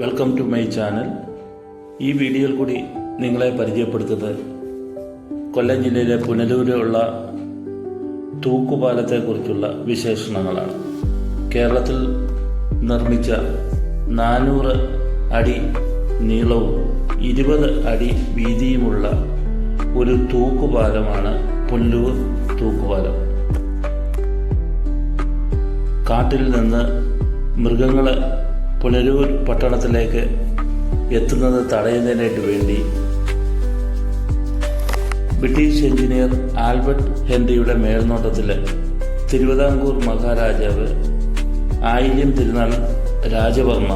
Welcome to my channel ഈ വീഡിയോയിൽ കൂടി നിങ്ങളെ പരിചയപ്പെടുത്തുന്നത് കൊല്ലം ജില്ലയിലെ പുനലൂരിലുള്ള തൂക്കുപാലത്തെക്കുറിച്ചുള്ള വിശേഷണങ്ങളാണ്. കേരളത്തിൽ നിർമ്മിച്ച നാനൂറ് അടി നീളവും ഇരുപത് അടി വീതിയുമുള്ള ഒരു തൂക്കുപാലമാണ് പുനലൂർ തൂക്കുപാലം. കാട്ടിൽ നിന്ന് മൃഗങ്ങൾ പുനരൂർ പട്ടണത്തിലേക്ക് എത്തുന്നത് തടയുന്നതിനായിട്ട് വേണ്ടി ബ്രിട്ടീഷ് എഞ്ചിനീയർ ആൽബർട്ട് ഹെൻറിയുടെ മേൽനോട്ടത്തിൽ തിരുവിതാംകൂർ മഹാരാജാവ് ആയില്യം തിരുനാൾ രാജവർമ്മ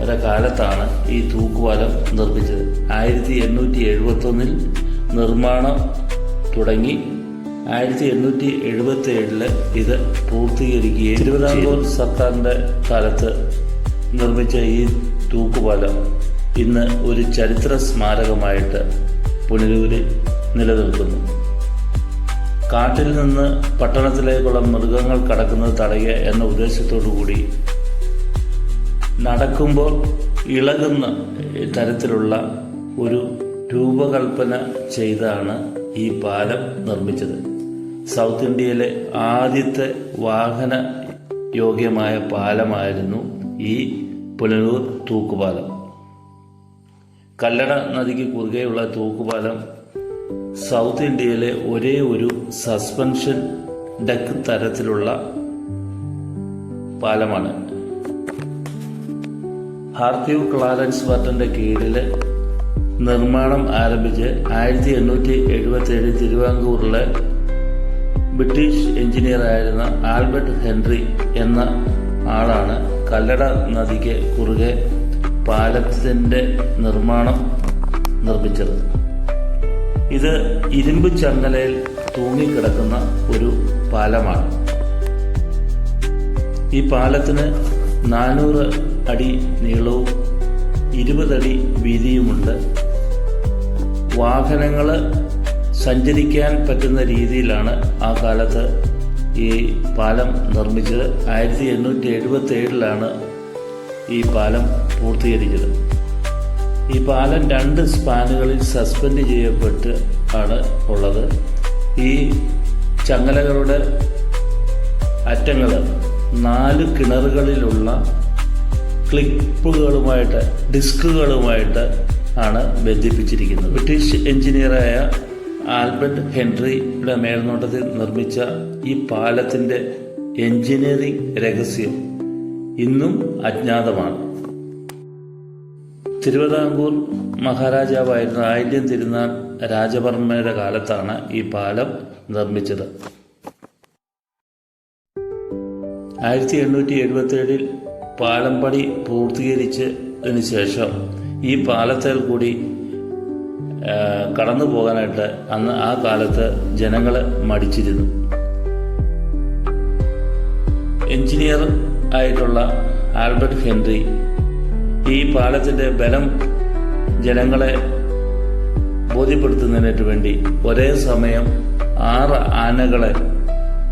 യുടെ കാലത്താണ് ഈ തൂക്കുപാലം നിർമ്മിച്ചത്. ആയിരത്തി എണ്ണൂറ്റി എഴുപത്തൊന്നിൽ നിർമ്മാണം തുടങ്ങി ആയിരത്തി എണ്ണൂറ്റി എഴുപത്തി ഏഴിൽ ഇത് പൂർത്തീകരിക്കുകയും തിരുവിതാംകൂർ സർക്കാരിന്റെ കാലത്ത് നിർമ്മിച്ച ഈ തൂക്കുപാലം ഇന്ന് ഒരു ചരിത്ര സ്മാരകമായിട്ട് പുനലൂരിൽ നിലനിൽക്കുന്നു. കാട്ടിൽ നിന്ന് പട്ടണത്തിലേക്കുള്ള മൃഗങ്ങൾ കടക്കുന്നത് തടയുക എന്ന ഉദ്ദേശത്തോടു കൂടി നടക്കുമ്പോൾ ഇളകുന്ന തരത്തിലുള്ള ഒരു രൂപകൽപ്പന ചെയ്താണ് ഈ പാലം നിർമ്മിച്ചത്. സൗത്ത് ഇന്ത്യയിലെ ആദ്യത്തെ വാഹന യോഗ്യമായ പാലമായിരുന്നു ഈ പുനലൂർ തൂക്കുപാലം. കല്ലട നദിക്ക് കുറുകെയുള്ള തൂക്കുപാലം സൗത്ത് ഇന്ത്യയിലെ ഒരേ ഒരു സസ്പെൻഷൻ ഡെക്ക് തരത്തിലുള്ള പാലമാണ്. ഹാർത്തീവ് ക്ലാരൻസ് ബർട്ടന്റെ കീഴിൽ നിർമ്മാണം ആരംഭിച്ച് ആയിരത്തി എണ്ണൂറ്റി എഴുപത്തി ഏഴ് തിരുവാങ്കൂറിലെ ബ്രിട്ടീഷ് എഞ്ചിനീയറായിരുന്ന ആൽബർട്ട് ഹെൻറി എന്ന ആളാണ് കല്ലട നദിക്ക് കുറുകെ പാലത്തിന്റെ നിർമ്മാണം നിർമ്മിച്ചത്. ഇത് ഇരുമ്പ് ചങ്ങലയിൽ തൂങ്ങിക്കിടക്കുന്ന ഒരു പാലമാണ്. ഈ പാലത്തിന് നാനൂറ് അടി നീളവും ഇരുപതടി വീതിയുമുണ്ട്. വാഹനങ്ങൾ സഞ്ചരിക്കാൻ പറ്റുന്ന രീതിയിലാണ് ആ കാലത്ത് ഈ പാലം നിർമ്മിച്ചത് ആയിരത്തി എണ്ണൂറ്റി എഴുപത്തി ഏഴിലാണ് ഈ പാലം പൂർത്തീകരിച്ചത്. ഈ പാലം രണ്ട് സ്പാനുകളിൽ സസ്പെൻഡ് ചെയ്യപ്പെട്ട് ആണ് ഉള്ളത്. ഈ ചങ്ങലകളുടെ അറ്റങ്ങൾ നാല് കിണറുകളിലുള്ള ക്ലിപ്പുകളുമായിട്ട് ഡിസ്കുകളുമായിട്ട് ആണ് ബന്ധിപ്പിച്ചിരിക്കുന്നത്. ബ്രിട്ടീഷ് എഞ്ചിനീയറായ ആൽബർട്ട് ഹെൻറിയുടെ മേൽനോട്ടത്തിൽ നിർമ്മിച്ച ഈ പാലത്തിന്റെ എഞ്ചിനീയറിംഗ് രഹസ്യം ഇന്നും അജ്ഞാതമാണ്. തിരുവിതാംകൂർ മഹാരാജാവായിരുന്ന ആയില്യം തിരുനാൾ രാജവർമ്മയുടെ കാലത്താണ് ഈ പാലം നിർമ്മിച്ചത്. ആയിരത്തി എണ്ണൂറ്റി എഴുപത്തി ഏഴിൽ പാലം പണി പൂർത്തീകരിച്ചതിന് ശേഷം ഈ പാലത്തിൽ കൂടി കടന്നു പോകാനായിട്ട് അന്ന് ആ കാലത്ത് ജനങ്ങളെ മടിച്ചിരുന്നു. എഞ്ചിനീയർ ആയിട്ടുള്ള ആൽബർട്ട് ഹെൻറി ഈ പാലത്തിന്റെ ബലം ജനങ്ങളെ ബോധ്യപ്പെടുത്തുന്നതിനായിട്ട് വേണ്ടി ഒരേ സമയം ആറ് ആനകളെ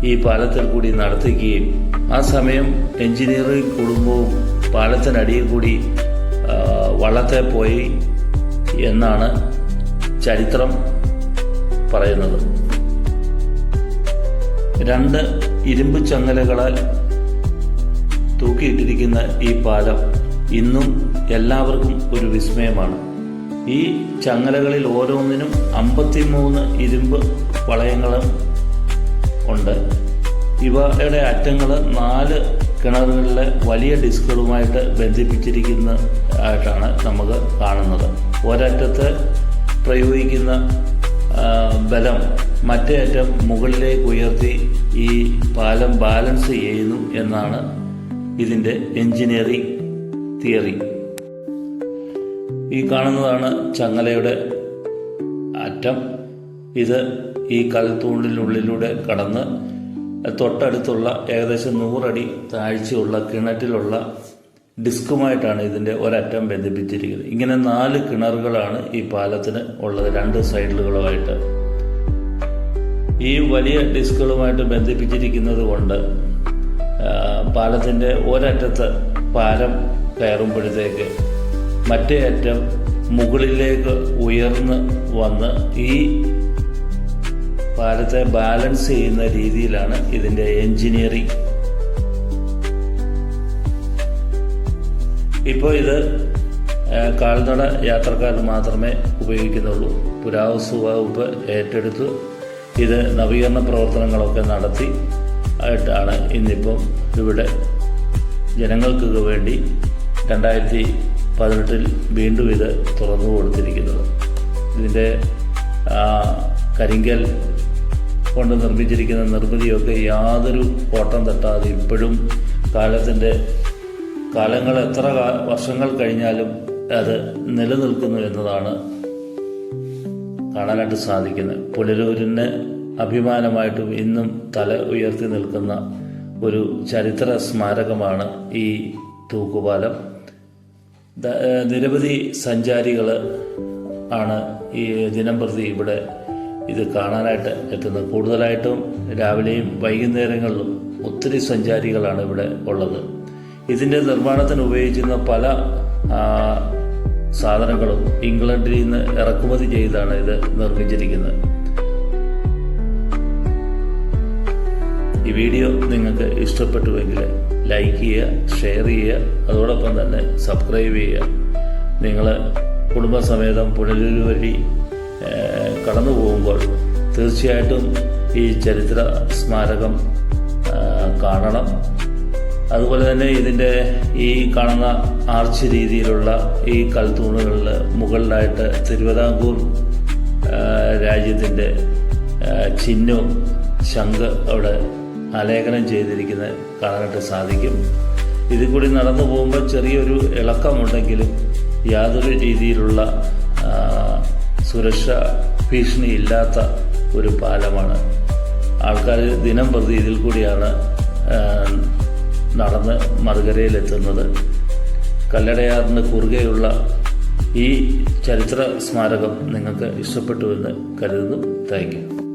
ഈ പാലത്തിൽ കൂടി നടത്തിക്കുകയും ആ സമയം എഞ്ചിനീയറിംഗ് കുടുംബവും പാലത്തിനടിയിൽ കൂടി വള്ളത്തെ പോയി എന്നാണ് ചരിത്രം പറയുന്നത്. രണ്ട് ഇരുമ്പ് ചങ്ങലകളാൽ തൂക്കിയിട്ടിരിക്കുന്ന ഈ പാലം ഇന്നും എല്ലാവർക്കും ഒരു വിസ്മയമാണ്. ഈ ചങ്ങലകളിൽ ഓരോന്നിനും അമ്പത്തിമൂന്ന് ഇരുമ്പ് വളയങ്ങളും ഉണ്ട്. ഇവയുടെ അറ്റങ്ങൾ നാല് കിണറുകളിലെ വലിയ ഡിസ്കുകളുമായിട്ട് ബന്ധിപ്പിച്ചിരിക്കുന്ന ആയിട്ടാണ് നമുക്ക് കാണുന്നത്. ഒരറ്റത്ത് പ്രയോഗിക്കുന്ന ബലം മറ്റേ അറ്റം മുകളിലേക്ക് ഉയർത്തി ഈ പാലം ബാലൻസ് ചെയ്യുന്നു എന്നാണ് ഇതിന്റെ എഞ്ചിനീയറിംഗ് തിയറി. ഈ കാണുന്നതാണ് ചങ്ങലയുടെ അറ്റം. ഇത് ഈ കൽത്തൂണിനുള്ളിലൂടെ കടന്ന് തൊട്ടടുത്തുള്ള ഏകദേശം നൂറടി താഴ്ചയുള്ള കിണറ്റിലുള്ള ഡിസ്കുമായിട്ടാണ് ഇതിന്റെ ഒരറ്റം ബന്ധിപ്പിച്ചിരിക്കുന്നത്. ഇങ്ങനെ നാല് കിണറുകളാണ് ഈ പാലത്തിന് ഉള്ളത്. രണ്ട് സൈഡിലുകളുമായിട്ട്. ഈ വലിയ ഡിസ്കുകളുമായിട്ട് ബന്ധിപ്പിച്ചിരിക്കുന്നത് കൊണ്ട് പാലത്തിന്റെ ഒരറ്റത്ത് പാലം കയറുമ്പോഴത്തേക്ക് മറ്റേ അറ്റം മുകളിലേക്ക് ഉയർന്ന് വന്ന് ഈ പാലത്തെ ബാലൻസ് ചെയ്യുന്ന രീതിയിലാണ് ഇതിന്റെ എൻജിനീയറിംഗ് ഇപ്പോൾ ഇത് കാൽനട യാത്രക്കാർ മാത്രമേ ഉപയോഗിക്കുന്നുള്ളൂ. പുരാവസ്തു വകുപ്പ് ഏറ്റെടുത്ത്. ഇത് നവീകരണ പ്രവർത്തനങ്ങളൊക്കെ നടത്തി ആയിട്ടാണ് ഇന്നിപ്പം ഇവിടെ ജനങ്ങൾക്ക് വേണ്ടി രണ്ടായിരത്തി പതിനെട്ടിൽ വീണ്ടും ഇത് തുറന്നു കൊടുത്തിരിക്കുന്നത്. ഇതിന്റെ കരിങ്കൽ കൊണ്ട് നിർമ്മിച്ചിരിക്കുന്ന നിർമ്മിതിയൊക്കെ യാതൊരു കോട്ടം തട്ടാതെ ഇപ്പോഴും കാലത്തിന്റെ കാലങ്ങൾ എത്ര വർഷങ്ങൾ കഴിഞ്ഞാലും അത് നിലനിൽക്കുന്നു എന്നതാണ് കാണാനായിട്ട് സാധിക്കുന്നത്. പുനലൂരിന് അഭിമാനമായിട്ടും ഇന്നും തല ഉയർത്തി നിൽക്കുന്ന ഒരു ചരിത്ര സ്മാരകമാണ് ഈ തൂക്കുപാലം. നിരവധി സഞ്ചാരികൾ ആണ് ഈ ദിനംപ്രതി ഇവിടെ ഇത് കാണാനായിട്ട് എത്തുന്നത്. കൂടുതലായിട്ടും രാവിലെയും വൈകുന്നേരങ്ങളിലും ഒത്തിരി സഞ്ചാരികളാണ് ഇവിടെ ഉള്ളത്. ഇതിന്റെ നിർമ്മാണത്തിന് ഉപയോഗിക്കുന്ന പല സാധനങ്ങളും ഇംഗ്ലണ്ടിൽ നിന്ന് ഇറക്കുമതി ചെയ്താണ് ഇത് നിർമ്മിച്ചിരിക്കുന്നത്. ഈ വീഡിയോ നിങ്ങൾക്ക് ഇഷ്ടപ്പെട്ടുവെങ്കിൽ ലൈക്ക് ചെയ്യുക ഷെയർ ചെയ്യുക അതോടൊപ്പം തന്നെ സബ്സ്ക്രൈബ് ചെയ്യുക. നിങ്ങൾ കുടുംബസമേതം പുനലൂർ വഴി കടന്നു പോകുമ്പോൾ തീർച്ചയായിട്ടും ഈ ചരിത്ര സ്മാരകം കാണണം. അതുപോലെ തന്നെ ഇതിന്റെ ഈ കാണുന്ന ആർച്ച് രീതിയിലുള്ള ഈ കൽത്തൂണുകളിൽ മുകളിലായിട്ട് തിരുവിതാംകൂർ രാജ്യത്തിന്റെ ചിഹ്നവും ശംഖ് അവിടെ ആലേഖനം ചെയ്തിരിക്കുന്നത് കാണാനായിട്ട് സാധിക്കും. ഇതിൽ കൂടി നടന്നു പോകുമ്പോൾ ചെറിയൊരു ഇളക്കമുണ്ടെങ്കിലും യാതൊരു രീതിയിലുള്ള സുരക്ഷാ ഭീഷണി ഇല്ലാത്ത ഒരു പാലമാണ്. ആൾക്കാർ ദിനം പ്രതി ഇതിൽ കൂടിയാണ് നടന്ന് മറുകരയിലെത്തുന്നത്. കല്ലടയാറിന് കുറുകെയുള്ള ഈ ചരിത്ര സ്മാരകം നിങ്ങൾക്ക് ഇഷ്ടപ്പെട്ടുവെന്ന് കരുതുന്നു. താങ്ക്